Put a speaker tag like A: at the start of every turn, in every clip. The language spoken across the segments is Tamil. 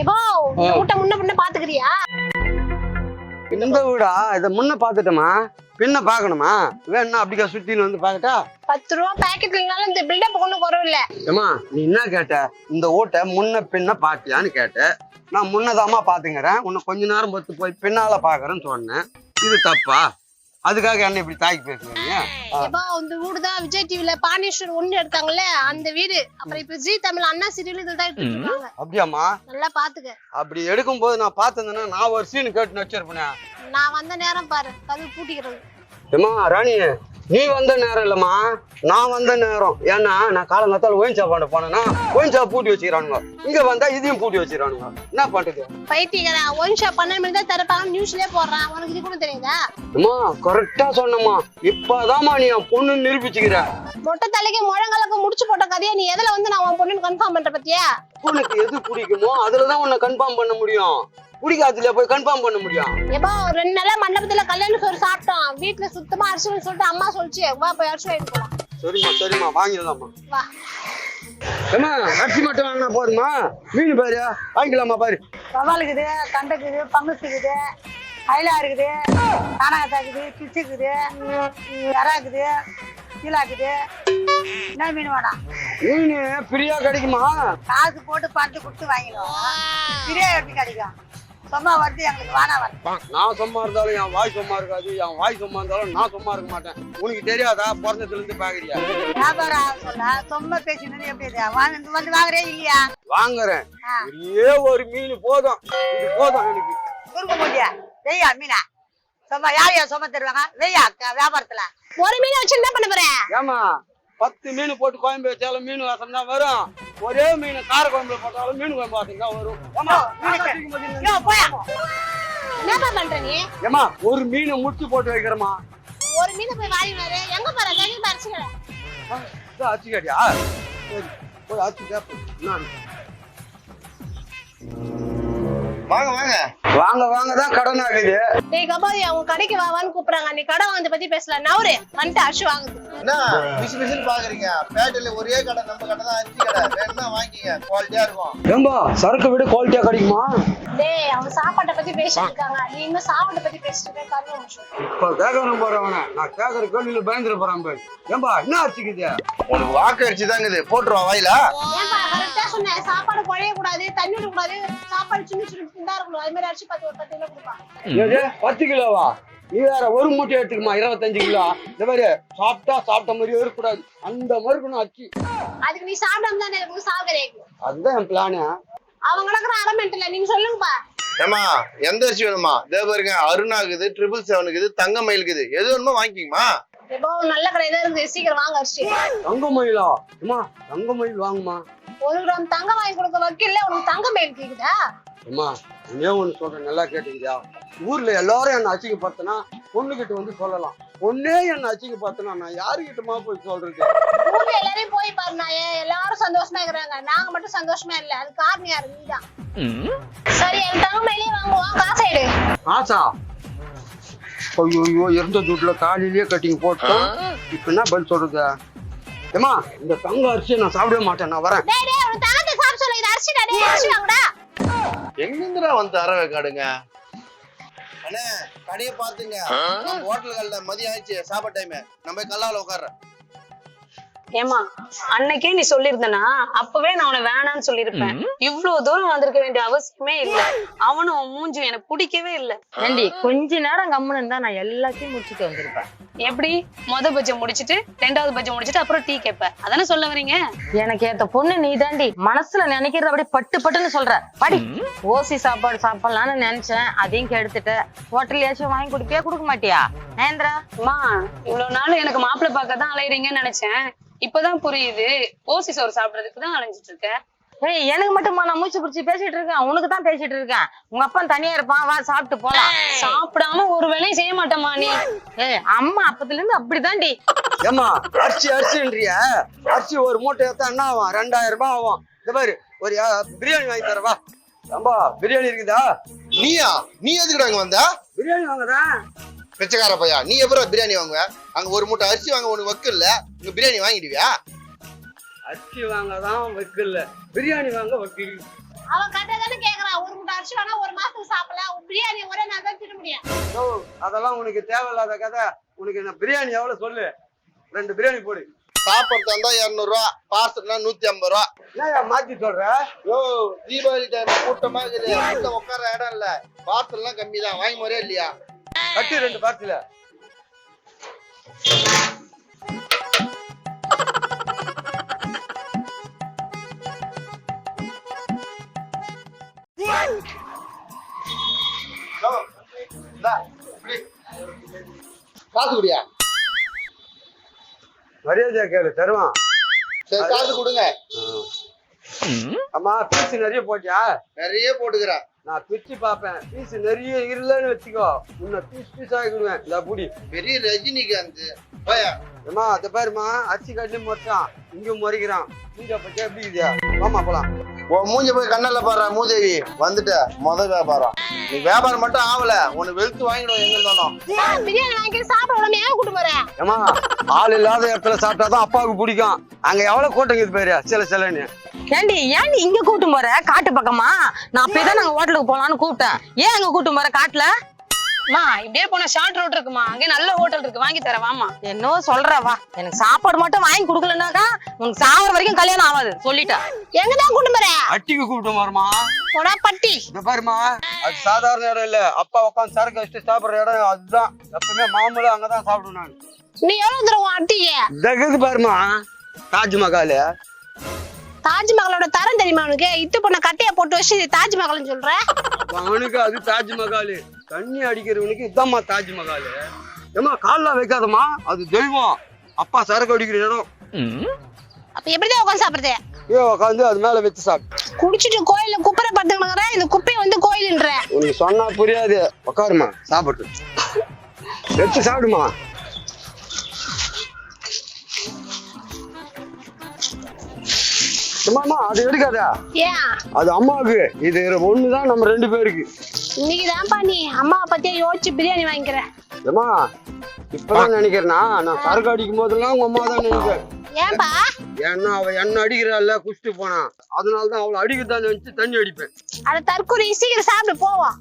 A: எப்போ வீட்டை முன்ன பின்ன பாத்துக்கிறியா?
B: இந்த வீடா? இதை முன்ன பார்த்துட்டோமா பின்ன பார்க்கணுமா வேணா அப்படிக்கா சுத்தின்னு வந்து பார்க்கட்டா
A: பத்து ரூபா பாக்கெட் இல்லைனாலும் இந்த பில்டப் ஒண்ணு குறவில்ல.
B: ஏமா நீ என்ன கேட்ட? இந்த ஓட்டை முன்ன பின்ன பாத்தியான்னு கேட்ட. நான் முன்னதாமா பாத்துங்கிறேன். உன்னை கொஞ்ச நேரம் பொறுத்து போய் பின்னால பாக்குறேன்னு சொன்னேன். இது தப்பா? அதுக்காக என்ன இப்படி தாக்கி பேசுறீங்க?
A: எப்போ இந்த வீடு தான் விஜய் டிவில பாண்டேஸ்வர் ஒண்ணு எடுத்தாங்கல்ல அந்த வீடு. அப்புறம் இப்ப ஜி தமிழ் அண்ணா சீரியல் இதுல தான் எடுத்துட்டு இருக்காங்க.
B: அப்படியாம்மா?
A: நல்லா பாத்துக்க.
B: அப்படி எடுக்கும்போது நான் பார்த்திருந்தேன்னா நான் ஒரு சீன் கேட்டு வச்சிருப்பேன்.
A: நான் வந்த நேரம் பாரு கதவு பூட்டிக்கிறது.
B: ஏமா ராணி நீ வந்த நேரம் இல்லம்மா. நான் வந்த நேரம். ஏன்னா நான் காலங்காத்தால ஒயின் சாப்பாடு போனேன்னா ஒயின் சாப் பூட்டி வச்சுக்கிறானுங்க. இங்க வந்தா இதையும் பூட்டி வச்சுக்கிறானுங்க. என்ன பண்றது?
A: பைத்தியக்கார ஷாப் பன்னெண்டு மணி தான் திறப்பாங்க நியூஸ்லயே போடுறான் உனக்கு இது கூட தெரியுதா?
B: அம்மா கரெக்டா சொன்னம்மா. இப்பதாம்மா நீ என் பொண்ணு நிரூபிச்சுக்கிற.
A: மொட்டை தலைக்கு முழங்கலுக்கு முடிச்சு போட்ட கதையை நீ எதுல வந்து நான் உன் பொண்ணுன்னு கன்ஃபார்ம் பண்ற பத்தியா?
B: உனக்கு எது பிடிக்குமோ அதுலதான் உன்னை கன்ஃபார்ம் பண்ண முடியும். பிடிக்காதுல போய் கன்ஃபார்ம் பண்ண முடியும்.
A: எப்போ ஒரு ரெண்டு நாளா சாப்பிட்டோம் வீட்டுல சுத்தமா அரிசின்னு சொல்லிட்டு அம்மா சொல்லிச்சு வா போய் அரிசி வாங்கிட்டு போலாம்
B: சரிம்மா சரிம்மா வாங்கிடலாம்மா.
A: வா.
B: அரிசி மட்டும் வாங்கினா போதுமா? மீன் பாரு வாங்கிக்கலாமா பாரு.
C: இருக்குது கண்டை இருக்குது பங்குஸ் இருக்குது ஐலா இருக்குது இருக்குது இறா இருக்குது கீழா இருக்குது என்ன மீன் வேணாம்
B: மீன் ஃப்ரீயா கிடைக்குமா?
C: காசு போட்டு பணத்தை கொடுத்து வாங்கிடுவோம். பிரியா எப்படி கிடைக்கும்? சும்மா வருது எங்களுக்கு வானா வருது.
B: நான் சும்மா இருந்தாலும் என் வாய் சும்மா இருக்காது என் வாய் சும்மா இருந்தாலும் நான் சும்மா இருக்க மாட்டேன். உனக்கு தெரியாதா? பிறந்ததுல இருந்து பாக்குறியா?
C: வியாபாரம் சொல்ல சும்மா பேசினது எப்படி வந்து வாங்குறே இல்லையா?
B: வாங்குறேன். ஒரே ஒரு மீன் போதும். இது போதும் எனக்கு.
C: குறுக்க முடியா வெய்யா மீனா? சும்மா யார் யார் சும்மா தருவாங்க? வெய்யா வியாபாரத்துல.
A: ஒரு மீனை வச்சு என்ன பண்ண போற?
B: ஏமா பத்து மீன் போட்டு குழம்பு வச்சாலும் மீன் வாசம் தான் வரும். ஒரே மீன் கார குழம்புல போட்டாலும் மீன் குழம்பு வாசம் தான் வரும். ஏம்மா ஒரு மீனை முடிச்சு போட்டு வைக்கிறேம்மா.
A: ஒரு மீனை போய் வாங்கினாரு எங்க போற? கழுவி அரிசிக்கல
B: அச்சு கேட்டியா? சரி போய் அச்சு கேப்ப
D: வாங்க வாங்க.
B: வாங்க வாங்க தான் கடன் ஆகுது
A: டேய் கபாதி அவங்க கடைக்கு வாவான்னு கூப்பிடுறாங்க. நீ கடை வாங்க பத்தி பேசல நவரு வந்துட்டு அரிசி வாங்குது.
D: என்ன மிஷின் மிஷின் பாக்குறீங்க. பேட்டையில ஒரே கடை நம்ம கடை தான் அரிசி கடை. வேணும்னா வாங்கிங்க. குவாலிட்டியா இருக்கும்.
B: ஏம்பா சரக்கு விட குவாலிட்டியா கிடைக்குமா?
A: டேய் அவங்க சாப்பாட்டை பத்தி பேசிட்டு இருக்காங்க. நீ இன்னும் சாப்பாட்டை பத்தி பேசிட்டு இருக்க கருவ முடிச்சு.
B: இப்ப கேட்கணும் போறவன நான் கேட்கற கேள்வியில பயந்துட போறான் பாரு. ஏம்பா என்ன அரிசிக்குது
D: உனக்கு வாக்கு அரிசி தாங்க இது போட்டுருவா வாயில.
A: ஏன்பா கரெக்டா சொன்னேன். சாப்பாடு குழைய கூடாது தண்ணி விட கூடாது சாப்பாடு சின்ன சின்ன சின்னதா இருக்கணும். அது மாதிரி அரிசி பத்து
B: கிலோவா? நீ வேற ஒரு மூட்டை எடுத்துக்குமா இருபத்தஞ்சு கிலோ. இந்த மாதிரி சாப்பிட்டா சாப்பிட்ட மாதிரியே இருக்கக்கூடாது. அந்த மாதிரி இருக்கணும் அரிசி
A: அதுக்கு நீ சாப்பிடாம தானே இருக்கும் சாகுறேன்
B: அதுதான் என் பிளானு
A: அவங்க கிடக்குற அரை மென்டல நீங்க சொல்லுங்கப்பா.
D: ஏமா எந்த அரிசி வேணுமா இதே பாருங்க அருணா இருக்குது ட்ரிபிள் செவன் இருக்குது தங்க மயில் இருக்குது எது வேணுமோ வாங்கிக்கிங்கம்மா
A: எப்போ நல்ல கடை தான் இருக்குது. சீக்கிரம் வாங்க அரிசி.
B: தங்க மயிலா அம்மா தங்க மயில் வாங்குமா
A: ஒரு கிராம் தங்கம் வாங்கி கொடுக்க வக்கீல்ல உனக்கு தங்க மயில் கேக்குதா?
B: அம்மா ஒன்னே ஒண்ணு சொல்றேன் நல்லா கேட்டுக்கிறியா ஊர்ல எல்லாரும் என்ன அச்சிங்கப்படுத்தினா பொண்ணுகிட்ட வந்து சொல்லலாம். பொண்ணே என்ன அச்சிங்கப்படுத்தினா நான் யாருகிட்டமா போய் சொல்றது?
A: ஊர்ல எல்லாரையும் போய் பாரு நான் எல்லாரும் சந்தோஷமா இருக்கிறாங்க. நாங்க மட்டும் சந்தோஷமா இல்ல அது காரணம் யாரு? நீதான். சரி என் தங்க மயிலே வாங்குவோம். காசு எடு.
B: ஆசா ஐயோ இருந்த துட்டுல காலையிலேயே கட்டிங் போட்டோம். இப்ப என்ன பதில் சொல்றது? ஏமா இந்த தங்க அரிசியை நான் சாப்பிடவே மாட்டேன் நான் வரேன்.
A: டேய் டேய் உனக்கு தங்கத்தை சாப்பிட சொல்லு. இது அரிசிடா டேய் அரிசி வாங்குடா.
D: எங்கிருந்துடா வந்து அறவை காடுங்க? அண்ணே கடையை பாத்துங்க ஹோட்டல்கள்ல மதியம் ஆயிடுச்சு சாப்பாடு டைம் நம்ம போய் கல்லாவில் உட்கார்றேன்.
E: ஏமா அன்னைக்கே நீ சொல்லிருந்தனா அப்பவே நான் அவனை வேணாம்னு சொல்லிருப்பேன் இவ்வளவு தூரம் வந்திருக்க வேண்டிய அவசியமே இல்ல. அவனும் உன் மூஞ்சும் எனக்கு பிடிக்கவே இல்ல.
F: ஏண்டி கொஞ்ச நேரம் கம்முன்னு இருந்தா நான் எல்லாத்தையும் முடிச்சுட்டு வந்திருப்பேன்.
E: எப்படி? மொத பட்ஜெட் முடிச்சிட்டு ரெண்டாவது பட்ஜெட் முடிச்சிட்டு அப்புறம் டீ கேப்ப அதானே சொல்ல வரீங்க?
F: எனக்கு ஏத்த பொண்ணு நீ தாண்டி மனசுல நினைக்கிறது அப்படியே பட்டு பட்டுன்னு சொல்ற. படி. ஓசி சாப்பாடு சாப்பிடலாம்னு நினைச்சேன். அதையும் கெடுத்துட்ட. ஹோட்டல்லையாச்சும் வாங்கி கொடுப்பியா கொடுக்க மாட்டியா? நேந்திரா
E: அம்மா இவ்வளவு நாள் எனக்கு மாப்பிள்ளை பார்க்க தான் அலையறீங்கன்னு நினைச்சேன். இப்பதான் புரியுது. ஓசி சோறு சாப்பிடறதுக்கு தான் அலைஞ்சிட்டு இருக்க
F: ஏய் எனக்கு மட்டுமா? நான் மூச்சு பிடிச்சி பேசிட்டு இருக்கேன். உனக்கு தான் பேசிட்டு இருக்கேன். உங்க அப்பா தனியா இருப்பான். வா சாப்பிட்டு போலாம்.
E: சாப்பிடாம ஒரு வேலையும் செய்ய மாட்டேமா நீ.
F: ஏய் அம்மா அப்பத்துல இருந்து அப்படிதான்டி
B: ஏமா அரிசி அரிசின்றிய. அரிசி ஒரு மூட்டை ஏத்தா என்ன ஆகும்? ரெண்டாயிரம் ரூபாய் ஆகும். இந்த பாரு ஒரு பிரியாணி வாங்கி தரவா? ஏம்பா பிரியாணி இருக்குதா?
D: நீயா? நீ எதுக்குடா இங்க வந்த?
B: பிரியாணி வாங்குறேன்.
D: பிச்சைக்கார பையா நீ எப்பறம் பிரியாணி வாங்குவ? அங்க ஒரு மூட்டை அரிசி வாங்க உனக்கு வக்கு இல்ல. இங்க பிரியாணி வாங்கிடுவியா?
B: அரிசி வாங்க தான் வைக்கல பிரியாணி வாங்க வைக்கல
A: அவன் கட்டதானே கேக்குறான் ஒரு மூட்டை அரிசி வேணா ஒரு மாசத்துக்கு சாப்பிடலாம் பிரியாணி ஒரே நாள் தான் திட முடியும்.
B: ஓ அதெல்லாம் உனக்கு தேவையில்லாத கதை. உனக்கு என்ன பிரியாணி எவ்வளவு சொல்லு. ரெண்டு பிரியாணி போடு.
D: சாப்பிட்றதா இருந்தா இரநூறுவா பார்சல்னா நூத்தி ஐம்பது ரூபா.
B: என்ன மாத்தி சொல்ற?
D: யோ தீபாவளி டைம் கூட்டமா இருக்குது. உட்கார இடம் இல்ல. பார்சல்லாம் கம்மி தான் வாங்கி முறையா இல்லையா?
B: கட்டி ரெண்டு
D: இப்படி. காசு குடியா?
B: மரியாதையா கேளு தருவான்.
D: சரி காசு கொடுங்க.
B: அம்மா பீஸ் நிறைய போட்டியா?
D: நிறைய போட்டுக்கிறேன்
B: நான் பிரிச்சு பார்ப்பேன். பீஸ் நிறைய இல்லைன்னு வச்சுக்கோ. உன்னை பீஸ் பீஸ் ஆகிடுவேன் இந்த புடி.
D: பெரிய ரஜினிகாந்த்.
B: அம்மா அதை பாருமா அரிசி கட்டி முறைச்சான் இங்கேயும் முறைக்கிறான். மூஞ்ச பத்தி எப்படி இதா வாமா போலாம்.
D: உன் மூஞ்ச போய் கண்ணல்ல பாரு மூதேவி. வந்துட்ட. முத வியாபாரம். நீ வியாபாரம் மட்டும் ஆகல உனக்கு வெளுத்து வாங்கிடுவோம் எங்க இருந்தாலும்
A: நான் பிரியாணி வாங்கி சாப்பிட ஏன் கூட்டு போறேன்
B: ஏமா ஆள் இல்லாத இடத்துல சாப்பிட்டாதான் அப்பாவுக்கு பிடிக்கும். அங்க எவ்வளவு கூட்டம் இருக்குது பாரு சில சிலன்னு.
F: ஏண்டி ஏண்டி இங்க கூட்டு போற காட்டு பக்கமா? நான் அப்பதான் நாங்க ஹோட்டலுக்கு போலான்னு கூப்பிட்டேன். ஏன் அங்க கூட்டு போற காட்டுல?
E: அம்மா இப்படியே போனா ஷார்ட் ரோட் இருக்குமா? அங்கே நல்ல ஹோட்டல் இருக்கு. வாங்கி தரேன் வாமா
F: என்னவோ சொல்ற வா. எனக்கு சாப்பாடு மட்டும் வாங்கி கொடுக்கலனாக்கா உனக்கு சாவர வரைக்கும் கல்யாணம் ஆகாது. சொல்லிட்டேன்
A: எங்க தான் கூட்டு போறேன்
B: அட்டிக்கு கூப்பிட்டு வருமா
A: போடா பட்டி.
B: இந்த பாருமா அது சாதாரண இடம் இல்ல. அப்பா உட்காந்து சரக்கு வச்சுட்டு சாப்பிடுற இடம் அதுதான். எப்பவுமே மாமூலம் அங்கதான் சாப்பிடுவேன் நான்.
A: நீ எவ்வளவு தூரம் அட்டிக்கு?
B: தகுது பாருமா தாஜ்மஹால்.
A: தாஜ்மஹாலோட தரம் தெரியுமா உனக்கு? இத்து பொண்ண கட்டைய போட்டு வச்சு தாஜ்மஹால்னு சொல்ற?
B: அவனுக்கு அது தாஜ்மஹால். தண்ணி அடிக்கிறவனுக்கு இதாம்மா தாஜ்மஹால். ஏமா கால்லாம் வைக்காதம்மா அது தெய்வம். அப்பா சரக்கு அடிக்கிற இடம்.
A: அப்ப எப்படிதான் உட்காந்து சாப்பிடுறது?
B: ஏ உட்காந்து அது மேல வச்சு சாப்பிட்டு
A: குடிச்சிட்டு கோயில்ல குப்பரை படுத்துக்கணுங்கிற இந்த குப்பையை வந்து கோயில்ன்ற.
B: உனக்கு சொன்னா புரியாது. உட்காருமா சாப்பிட்டு வச்சு சாப்பிடுமா? சும்மாமா அது எடுக்காத?
A: ஏன்?
B: அது அம்மாவுக்கு. இது ஒண்ணுதான் நம்ம ரெண்டு பேருக்கு.
A: இன்னைக்கு தான்ப்பா நீ அம்மாவை பத்தியே யோசிச்சு பிரியாணி வாங்கிக்கிற.
B: ஏமா இப்பதான் நினைக்கிறேனா? நான் சரக்கு அடிக்கும் போதெல்லாம் உங்க அம்மா தான் நினைக்கிறேன்
A: ஏன்பா?
B: ஏன்னா அவ என்ன அடிக்கிறாள்ல குஷ்டு போனா. அதனால தான் அவளை அடிக்கத்தான் நினைச்சு தண்ணி அடிப்பேன்.
A: அத தற்கொலை சீக்கிரம் சாப்பிட்டு போவோம்.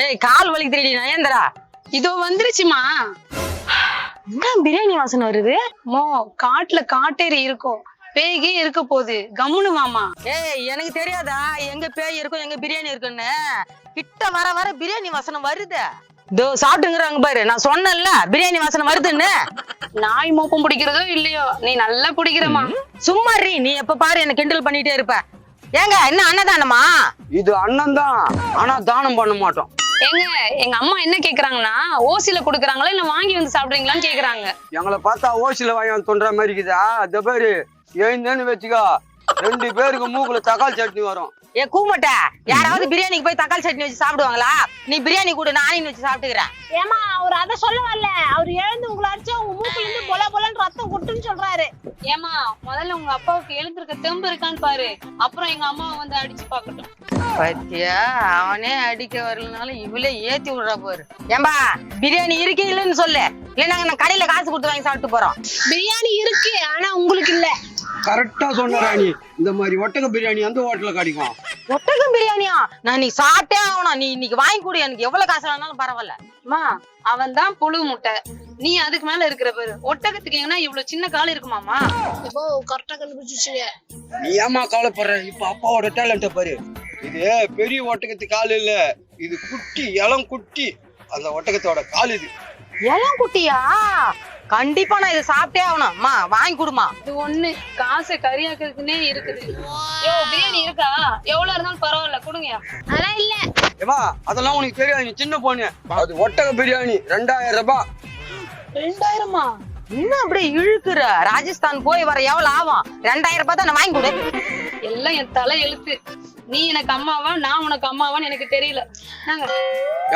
F: ஏய் கால் வலி தெரியுடி நயன்தரா.
E: இதோ வந்துருச்சுமா.
F: என்ன பிரியாணி வாசனை வருது?
E: மோ காட்டுல காட்டேரி இருக்கும். பேய்கே இருக்க போகுது. கம்முனு வாமா
F: ஏய் எனக்கு தெரியாதா? எங்க பேய் இருக்கும் எங்க பிரியாணி இருக்குன்னு. கிட்ட வர வர பிரியாணி வாசனை வருது. இதோ சாப்பிட்டுங்கிறாங்க பாரு. நான் சொன்னேன்ல பிரியாணி வாசனை வருதுன்னு.
E: நாய் மோப்பம் பிடிக்கிறதோ இல்லையோ? நீ நல்லா பிடிக்கிறமா
F: சும்மா இருடி, நீ எப்ப பாரு என்ன கிண்டல் பண்ணிட்டே இருப்ப. ஏங்க என்ன அன்னதானமா?
B: இது அண்ணன் தான் ஆனா தானம் பண்ண மாட்டோம்.
E: ஏங்க எங்க அம்மா என்ன கேக்குறாங்கன்னா ஓசில குடுக்குறாங்களா இல்ல வாங்கி வந்து சாப்பிடுறீங்களான்னு கேக்குறாங்க.
B: எங்களை பார்த்தா ஓசில வாங்கி வந்து தொண்டுற மாதிரி இருக்குதா? அந்த பேரு எழுந்தேன்னு வச்சுக்கோ. ரெண்டு பேருக்கு மூக்குல தக்காளி சட்னி வரும்.
F: ஏ கூமட்ட யாராவது பிரியாணிக்கு போய் தக்காளி சட்னி வச்சு சாப்பிடுவாங்களா? நீ பிரியாணி கூட நானே வச்சு சாப்பிட்டுக்கிறேன்.
A: ஏமா அவர் அதை சொல்ல வரல அவர் எழுந்து உங்களை அடிச்சா உங்க மூக்குல இருந்து பொல பொலன்னு ரத்தம் கொட்டுன்னு சொல்றாரு.
E: ஏமா முதல்ல உங்க அப்பாவுக்கு எழுந்திருக்க தெம்பு இருக்கான்னு பாரு. அப்புறம் எங்க அம்மாவை வந்து அடிச்சு பாக்கட்டும்
F: பத்தியா அவனே அடிக்க வரலனாலும் இவளே ஏத்தி விடுறா பாரு. ஏம்பா பிரியாணி இருக்கு இல்லைன்னு சொல்லு. இல்ல நாங்க நான் கடையில காசு கொடுத்து வாங்கி சாப்பிட்டு போறோம்.
A: பிரியாணி இருக்கு ஆனா உங்களுக்கு இல்ல.
B: கரெக்டா சொன்ன ராணி. இந்த மாதிரி ஒட்டக பிரியாணி அந்த ஹோட்டல்ல கிடைக்கும்
F: ஒட்டகம் பிரியாணியா? நான் நீ சாப்பிட்டே ஆகணும். நீ இன்னைக்கு வாங்கி கொடு. எனக்கு எவ்வளவு காசு வேணாலும் பரவாயில்ல.
E: அம்மா அவன் தான் புழு முட்டை. நீ அதுக்கு மேல இருக்கிற பாரு. ஒட்டகத்துக்கு எங்கன்னா இவ்வளவு சின்ன கால் இருக்குமாமா
A: இப்போ கரெக்டா கண்டுபிடிச்சிச்சுங்க
B: நீ ஏமா கவலைப்படுற? இப்ப அப்பாவோட டேலண்ட பாரு. இது பெரிய ஒட்டகத்து கால் இல்ல. இது குட்டி இளம் குட்டி. அந்த ஒட்டகத்தோட கால் இது.
F: இளம் குட்டியா? கண்டிப்பா நான் இதை சாப்பிட்டே ஆகணும். அம்மா வாங்கி கொடுமா.
E: இது ஒண்ணு காசை கறியாக்குறதுக்குன்னே இருக்குது. யோ பிரியாணி இருக்கா? எவ்வளவு இருந்தாலும் பரவாயில்ல கொடுங்க.
A: அதெல்லாம் இல்ல.
B: ஏமா அதெல்லாம் உனக்கு தெரியாது நீ சின்ன பொண்ணு. அது ஒட்டக பிரியாணி ரெண்டாயிரம் ரூபாய்
E: ரெண்டாயிரமா?
F: என்ன அப்படியே இழுக்குற? ராஜஸ்தான் போய் வர எவ்வளவு ஆகும்? ரெண்டாயிரம் ரூபாய் தானே வாங்கி கொடு.
E: எல்லாம் என் தலை எழுத்து. நீ எனக்கு அம்மாவா நான் உனக்கு அம்மாவான்னு எனக்கு தெரியல.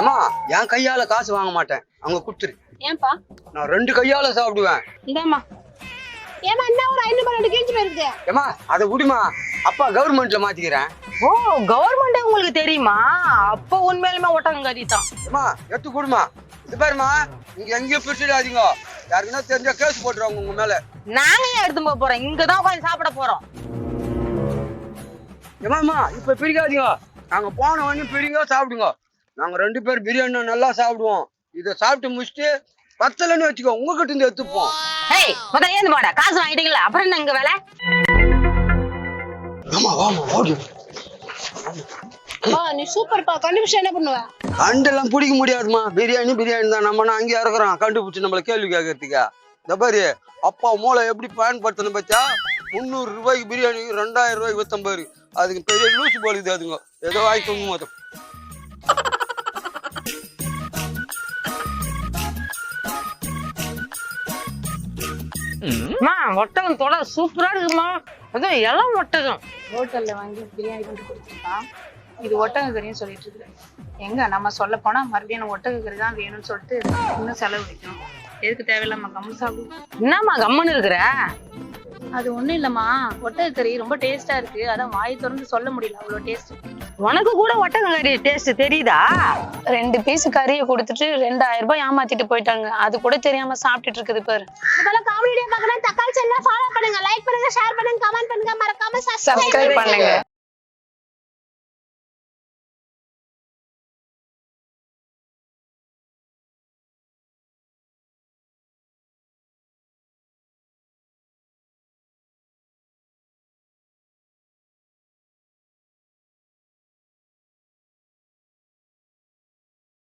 B: ஏமா என் கையால காசு வாங்க மாட்டேன். அவங்க குடுத்துரு.
E: ஏன்பா?
B: நான் ரெண்டு கையால சாப்பிடுவேன்.
E: இந்தாம்மா.
A: ஏமா என்ன ஒரு ஐநூறு ரெண்டு கேஜி போயிருக்கு.
B: ஏமா அதை விடுமா? அப்பா கவர்மெண்ட்ல மாத்திக்கிறேன்.
F: ஓ கவர்மெண்ட் உங்களுக்கு தெரியுமா? அப்ப உண்மையிலுமே ஒட்டகங்கறி தான்
B: அம்மா எடுத்து கொடுமா. இது பாருமா இங்க எங்கேயும் பிரிச்சிடாதீங்க. யாருக்குன்னா தெரிஞ்சா கேஸ் போட்டுருவாங்க உங்க மேல.
F: நாங்க ஏன் எடுத்து போக போறோம்? இங்கதான் உட்காந்து சாப்பிட போறோம்.
B: ஏமாம்மா இப்ப பிரிக்காதீங்க. நாங்க போன உடனே பிரிங்க சாப்பிடுங்க. நாங்க ரெண்டு பேர் பிரியாணி நல்லா சாப்பிடுவோம். இதை சாப்பிட்டு முடிச்சுட்டு பத்தலன்னு வச்சுக்கோ உங்ககிட்ட இருந்து எடுத்துப்போம்.
F: ஹேய் முதல்ல ஏந்து மாடா காசு வாங்கிட்டீங்களா? அப்புறம் என்ன இங்க வேலை?
B: ஆமா வாமா ஓடு.
A: பா நீ சூப்பர்ப்பா கண்டுபிடிச்சா என்ன பண்ணுவ?
B: கண்டெல்லாம் பிடிக்க முடியாதுமா பிரியாணி பிரியாணி தான். நம்ம அங்கேயே இருக்கிறோம் கண்டுபிடிச்சு நம்மள கேள்வி கேட்கறதுக்கா? இந்த பாரு அப்பா மூளை எப்படி பயன்படுத்தணும் பச்சா முந்நூறு ரூபாய்க்கு பிரியாணி ரெண்டாயிரம் ரூபாய்க்கு வித்தம் பாரு அதுக்கு பெரிய லூசு போலுது அதுங்க. ஏதோ வாங்கி தூங்க மாட்டோம்
F: ஒட்டகம் தொட சூப்பரா இருக்குமா? அதுவும் இளம் ஒட்டகம்
G: ஹோட்டல்ல வாங்கி பிரியாணி கொண்டு கொடுத்துருக்கான் இது ஒட்டக கறின்னு சொல்லிட்டு இருக்கிறேன் எங்க? நம்ம சொல்ல போனா மறுபடியும் ஒட்டக கறி தான் வேணும்னு சொல்லிட்டு இன்னும் செலவு வைக்கணும். எதுக்கு தேவையில்லாம கம்மு சாப்பிடும்
F: என்னம்மா கம்முன்னு இருக்கிற?
G: அது ஒண்ணும் இல்லம்மா. ஒட்டக கறி ரொம்ப டேஸ்டா இருக்கு. அதான் வாய் திறந்து சொல்ல முடியல அவ்வளவு டேஸ்ட்
F: உனக்கு கூட ஒட்டகங்கறி டேஸ்ட் தெரியுதா?
E: ரெண்டு பீஸ் கறியை கொடுத்துட்டு ரெண்டாயிரம் ரூபாய் ஏமாத்திட்டு போயிட்டாங்க. அது கூட தெரியாம சாப்பிட்டுட்டு இருக்குது பாரு.
A: இதெல்லாம் காமெடியா பார்க்கணும். தக்காளி சேனல் ஃபாலோ பண்ணுங்க. லைக் பண்ணுங்க ஷேர் பண்ணுங்க கமெண்ட் பண்ணுங்க. மறக்காம
E: சப்ஸ்கிரைப் பண்ணுங்க.